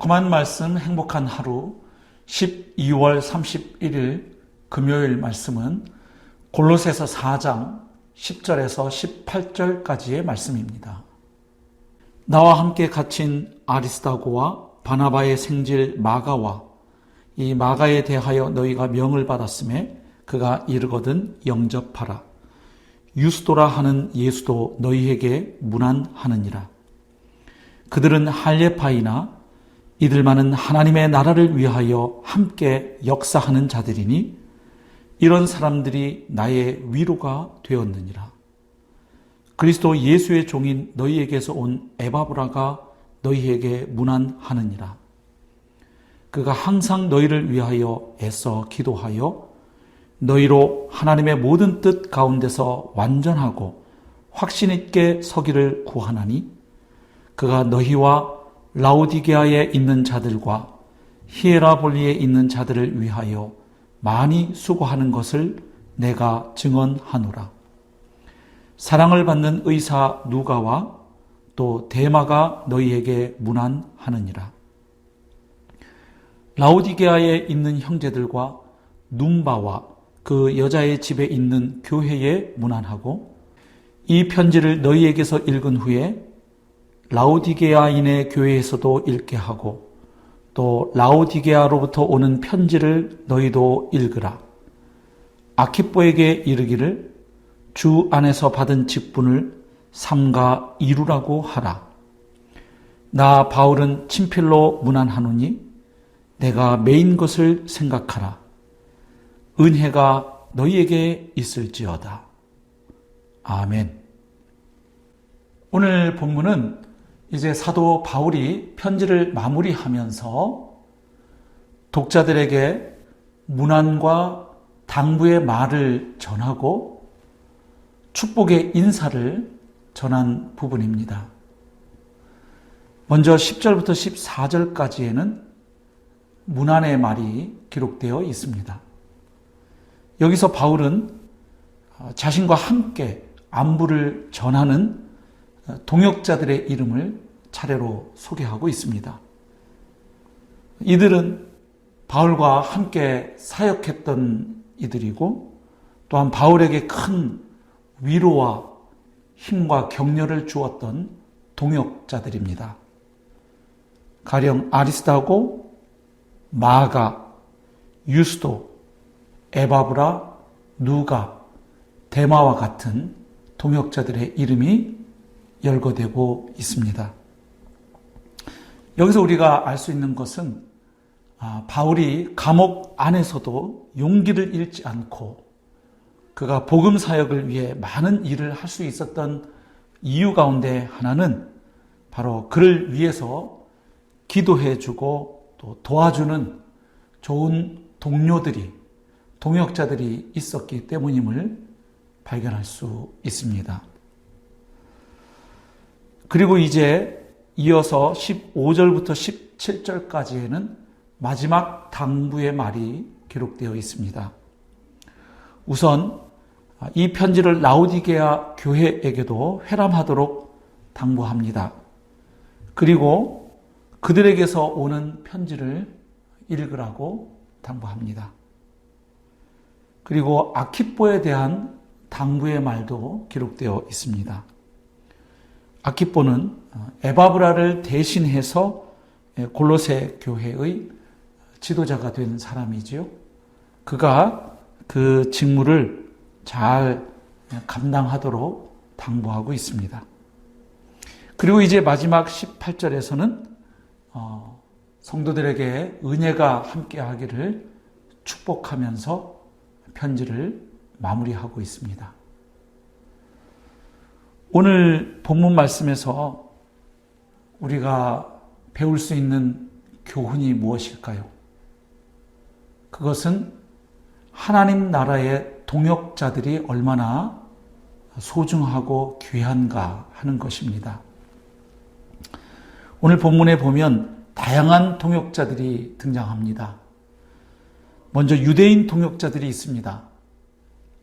달콤한 말씀 행복한 하루 12월 31일 금요일 말씀은 골로새서 4장 10절에서 18절까지의 말씀입니다. 나와 함께 갇힌 아리스다고와 바나바의 생질 마가와 이 마가에 대하여 너희가 명을 받았음에 그가 이르거든 영접하라. 유스도라 하는 예수도 너희에게 문안하느니라. 그들은 할례파이나 이들만은 하나님의 나라를 위하여 함께 역사하는 자들이니 이런 사람들이 나의 위로가 되었느니라. 그리스도 예수의 종인 너희에게서 온 에바브라가 너희에게 문안하느니라. 그가 항상 너희를 위하여 애써 기도하여 너희로 하나님의 모든 뜻 가운데서 완전하고 확신 있게 서기를 구하나니 그가 너희와 라오디게아에 있는 자들과 히에라볼리에 있는 자들을 위하여 많이 수고하는 것을 내가 증언하노라. 사랑을 받는 의사 누가와 또 대마가 너희에게 문안하느니라. 라오디게아에 있는 형제들과 num바와 그 여자의 집에 있는 교회에 문안하고 이 편지를 너희에게서 읽은 후에 라오디게아인의 교회에서도 읽게 하고 또 라오디게아로부터 오는 편지를 너희도 읽으라. 아키뽀에게 이르기를 주 안에서 받은 직분을 삼가 이루라고 하라. 나 바울은 친필로 문안하노니 내가 메인 것을 생각하라. 은혜가 너희에게 있을지어다. 아멘. 오늘 본문은 이제 사도 바울이 편지를 마무리하면서 독자들에게 문안과 당부의 말을 전하고 축복의 인사를 전한 부분입니다. 먼저 10절부터 14절까지에는 문안의 말이 기록되어 있습니다. 여기서 바울은 자신과 함께 안부를 전하는 동역자들의 이름을 차례로 소개하고 있습니다. 이들은 바울과 함께 사역했던 이들이고 또한 바울에게 큰 위로와 힘과 격려를 주었던 동역자들입니다. 가령 아리스타고, 마가, 유스도, 에바브라, 누가, 데마와 같은 동역자들의 이름이 열거되고 있습니다. 여기서 우리가 알 수 있는 것은 아, 바울이 감옥 안에서도 용기를 잃지 않고 그가 복음 사역을 위해 많은 일을 할 수 있었던 이유 가운데 하나는 바로 그를 위해서 기도해 주고 또 도와주는 좋은 동료들이 동역자들이 있었기 때문임을 발견할 수 있습니다. 그리고 이제 이어서 15절부터 17절까지에는 마지막 당부의 말이 기록되어 있습니다. 우선 이 편지를 라우디게아 교회에게도 회람하도록 당부합니다. 그리고 그들에게서 오는 편지를 읽으라고 당부합니다. 그리고 아키뽀에 대한 당부의 말도 기록되어 있습니다. 아키뽀는 에바브라를 대신해서 골로새 교회의 지도자가 된 사람이지요. 그가 그 직무를 잘 감당하도록 당부하고 있습니다. 그리고 이제 마지막 18절에서는 어, 성도들에게 은혜가 함께하기를 축복하면서 편지를 마무리하고 있습니다. 오늘 본문 말씀에서 우리가 배울 수 있는 교훈이 무엇일까요? 그것은 하나님 나라의 동역자들이 얼마나 소중하고 귀한가 하는 것입니다. 오늘 본문에 보면 다양한 동역자들이 등장합니다. 먼저 유대인 동역자들이 있습니다.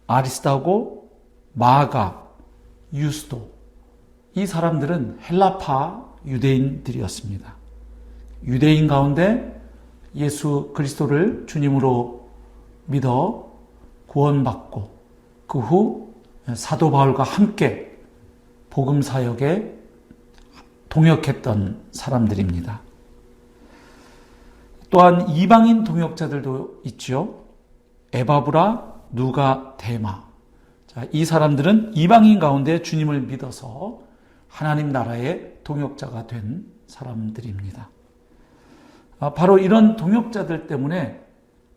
아리스타고, 마가, 유스도 이 사람들은 헬라파 유대인들이었습니다. 유대인 가운데 예수 그리스도를 주님으로 믿어 구원받고 그 후 사도 바울과 함께 복음 사역에 동역했던 사람들입니다. 또한 이방인 동역자들도 있죠. 에바브라, 누가, 데마. 자, 이 사람들은 이방인 가운데 주님을 믿어서 하나님 나라의 동역자가 된 사람들입니다. 아, 바로 이런 동역자들 때문에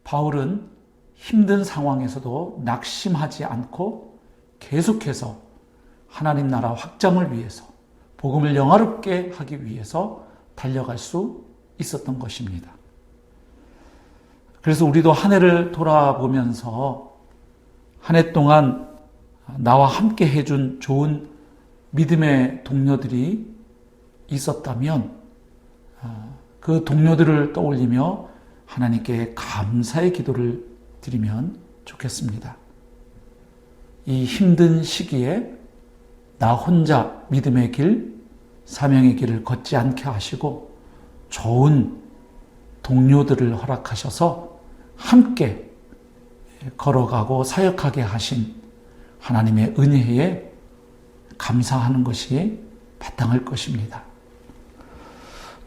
바울은 힘든 상황에서도 낙심하지 않고 계속해서 하나님 나라 확장을 위해서 복음을 영화롭게 하기 위해서 달려갈 수 있었던 것입니다. 그래서 우리도 한 해를 돌아보면서 한 해 동안 나와 함께 해준 좋은 믿음의 동료들이 있었다면 그 동료들을 떠올리며 하나님께 감사의 기도를 드리면 좋겠습니다. 이 힘든 시기에 나 혼자 믿음의 길, 사명의 길을 걷지 않게 하시고 좋은 동료들을 허락하셔서 함께 걸어가고 사역하게 하신 하나님의 은혜에 감사하는 것이 바탕할 것입니다.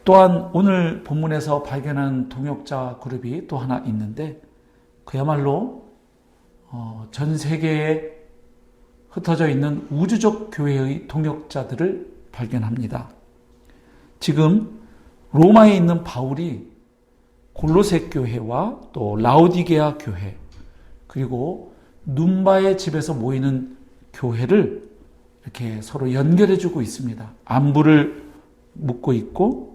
또한 오늘 본문에서 발견한 동역자 그룹이 또 하나 있는데 그야말로 어, 전 세계에 흩어져 있는 우주적 교회의 동역자들을 발견합니다. 지금 로마에 있는 바울이 골로새 교회와 또 라우디게아 교회 그리고 눈바의 집에서 모이는 교회를 이렇게 서로 연결해 주고 있습니다. 안부를 묻고 있고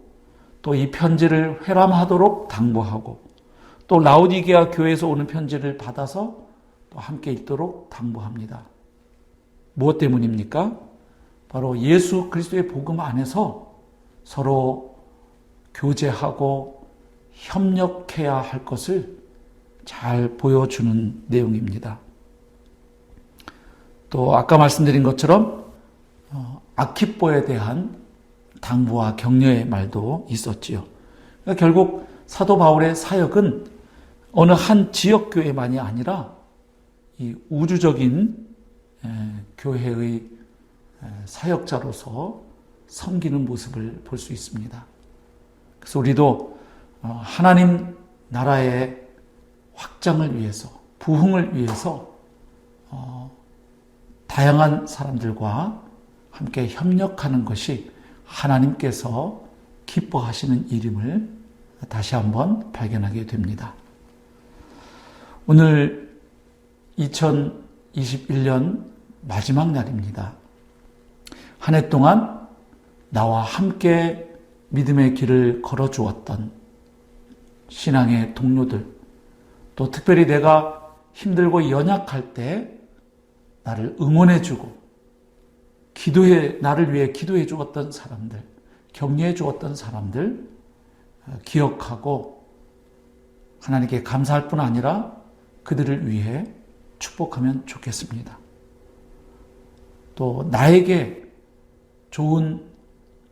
또 이 편지를 회람하도록 당부하고 또 라우디게아 교회에서 오는 편지를 받아서 또 함께 읽도록 당부합니다. 무엇 때문입니까? 바로 예수 그리스도의 복음 안에서 서로 교제하고 협력해야 할 것을 잘 보여주는 내용입니다. 또 아까 말씀드린 것처럼 어, 아키뽀에 대한 당부와 격려의 말도 있었지요. 그러니까 결국 사도 바울의 사역은 어느 한 지역 교회만이 아니라 이 우주적인 교회의 사역자로서 섬기는 모습을 볼 수 있습니다. 그래서 우리도 어, 하나님 나라의 확장을 위해서, 부흥을 위해서 어, 다양한 사람들과 함께 협력하는 것이 하나님께서 기뻐하시는 일임을 다시 한번 발견하게 됩니다. 오늘 2021년 마지막 날입니다. 한 해 동안 나와 함께 믿음의 길을 걸어 주었던 신앙의 동료들, 또 특별히 내가 힘들고 연약할 때 나를 응원해 주고 기도해 나를 위해 기도해 주었던 사람들, 격려해 주었던 사람들 어, 기억하고 하나님께 감사할 뿐 아니라 그들을 위해 축복하면 좋겠습니다. 또 나에게 좋은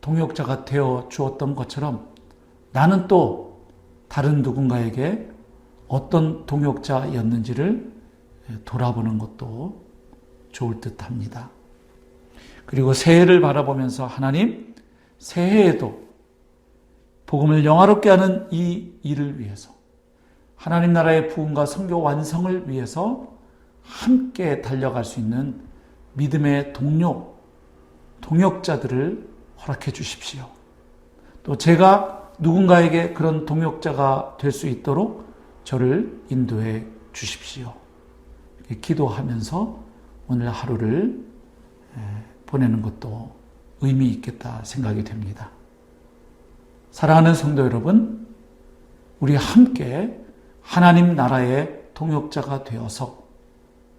동역자가 되어 주었던 것처럼 나는 또 다른 누군가에게 어떤 동역자였는지를 돌아보는 것도 좋을 듯 합니다. 그리고 새해를 바라보면서 하나님, 새해에도 복음을 영화롭게 하는 이 일을 위해서 하나님 나라의 부흥과 성교 완성을 위해서 함께 달려갈 수 있는 믿음의 동료, 동역자들을 허락해 주십시오. 또 제가 누군가에게 그런 동역자가 될 수 있도록 저를 인도해 주십시오. 기도하면서 오늘 하루를 보내는 것도 의미 있겠다 생각이 됩니다. 사랑하는 성도 여러분, 우리 함께 하나님 나라의 동역자가 되어서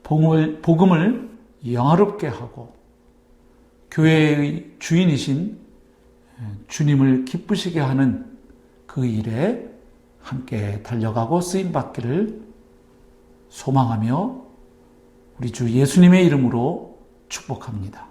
복음을, 복음을 영화롭게 하고 교회의 주인이신 주님을 기쁘시게 하는 그 일에 함께 달려가고 쓰임 받기를 소망하며 우리 주 예수님의 이름으로 축복합니다.